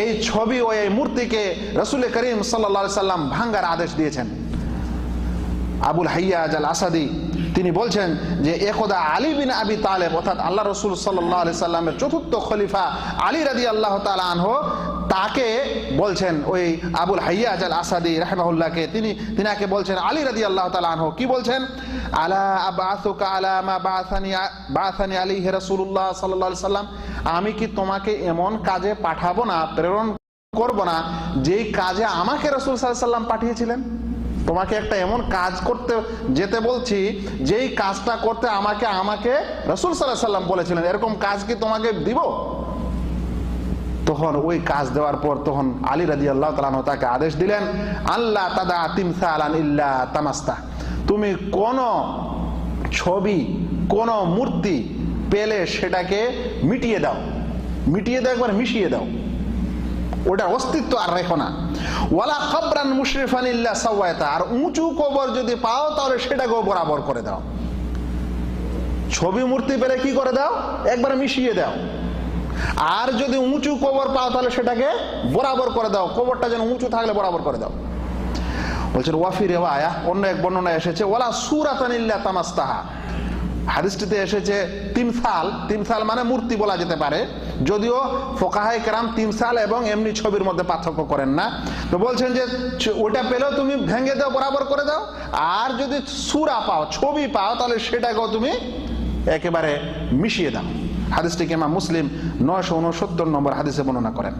এই ছবি ও এই মূর্তিকে রসুল করিম সাল্লা সাল্লাম ভাঙ্গার আদেশ দিয়েছেন। আবুল হাইয়াজ আল আসাদি, তিনি বলছেন যে, একদা আলী বিন আবি তালেব, অর্থাৎ আল্লাহ রসুল সাল্লাহ আলি সাল্লামের চতুর্থ খলিফা আলী রাদি আল্লাহ তালাহ তাকে বলছেন, ওই আবুল হাইয়াজ আল আসাদি রাহমাহুল্লাহকে, তিনি, তিনাকে বলছেন, আলী রাদি আল্লাহ তালাহ কি বলছেন? আলা আবাসুকা আলা মা বাসানি বাসানি আলী হে রসুল্লাহ সাল্লাহ সাল্লাম আমি কি তোমাকে এমন কাজে পাঠাবো না, প্রেরণ করব না, যেই কাজে আমাকে রসুল সাল্লাম পাঠিয়েছিলেন? তোমাকে একটা এমন কাজ করতে, যেতে বলছি, যেই কাজটা করতে আমাকে আমাকে রসুল সাল্লাম বলেছিলেন, এরকম কাজ কি তোমাকে দিব? তখন ওই কাজ দেওয়ার পর তখন আলী রাজি আল্লাহ তালান তাকে আদেশ দিলেন আল্লাহ তাদা তিমসা ইল্লা তামাস্তা। তুমি কোন ছবি, কোন মূর্তি পেলে সেটাকে মিটিয়ে দাও। মিটিয়ে দাও একবার মিশিয়ে দাও। ওটার অস্তিত্ব আর রেখো না। ওয়ালা কবরান মুশরিফান ইল্লা সাওয়ায়তা। আর উঁচু কবর যদি পাও তাহলে সেটাকেও বরাবর করে দাও। ছবি মূর্তি পেলে কি করে দাও? একবার মিশিয়ে দাও। আর যদি উঁচু কবর পাও তাহলে সেটাকে বরাবর করে দাও। কবরটা যেন উঁচু থাকলে বরাবর করে দাও। বলছেন, ওয়াফি রেওয়ায়া। অন্য এক বর্ণনা এসেছে, ওয়ালা সুরাতান ইল্লা তামাস্তাহা। হাদিসটিতে এসেছে তিমসাল তিমসাল মানে মূর্তি বলা যেতে পারে। যদিও ফোকাহাই কেরাম তিমসাল এবং এমনি ছবির মধ্যে পার্থক্য করেন না। তো বলছেন যে ওটা পেলেও তুমি ভেঙে দাও, বরাবর করে দাও। আর যদি সুরা পাও, ছবি পাও, তাহলে সেটাকেও তুমি একেবারে মিশিয়ে দাও। হাদিসটিকে মা মুসলিম নয়শো উনসত্তর নম্বর হাদিসে বর্ণনা করেন।